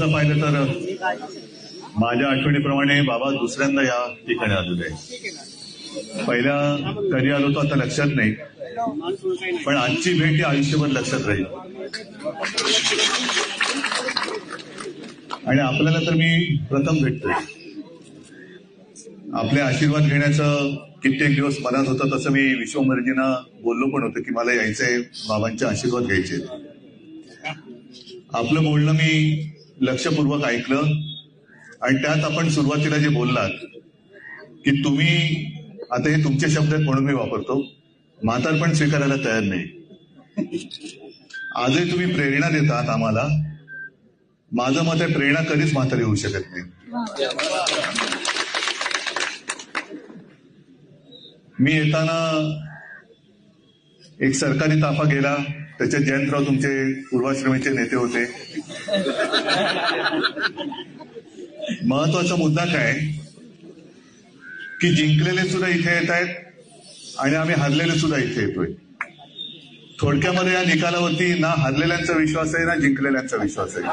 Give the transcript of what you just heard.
तर माझ्या आठवणीप्रमाणे बाबा दुसऱ्यांदा या ठिकाणी आलेले आहे. पहिल्या कधी आलो तो आता लक्षात नाही पण आजची भेट ही आयुष्यभर लक्षात राहील. आणि आपल्याला तर मी प्रथम भेटतोय. आपले आशीर्वाद घेण्याचं कित्येक दिवस मनात होतं तसं मी विश्वमर्जींना बोललो पण होतं की मला यायचंय बाबांचे आशीर्वाद घ्यायचे आपलं बोलणं मी लक्षपूर्वक ऐकलं आणि त्यात आपण सुरुवातीला जे बोललात की तुम्ही आता हे तुमचे शब्द आहेत म्हणून मी वापरतो म्हातारपण स्वीकारायला तयार नाही. आजही तुम्ही प्रेरणा देतात आम्हाला. माझं मत आहे प्रेरणा कधीच म्हातारी होऊ शकत नाही. मी येताना एक सरकारी ताफा गेला त्याच्यात जयंतराव तुमचे पूर्वाश्रमीचे नेते होते. महत्त्वाचा मुद्दा काय? की जिंकलेले सुद्धा इथे येत आहेत आणि आम्ही हरलेले सुद्धा इथे येतोय. थोडक्यामध्ये या निकालावरती ना हरलेल्यांचा विश्वास आहे ना जिंकलेल्यांचा विश्वास आहे.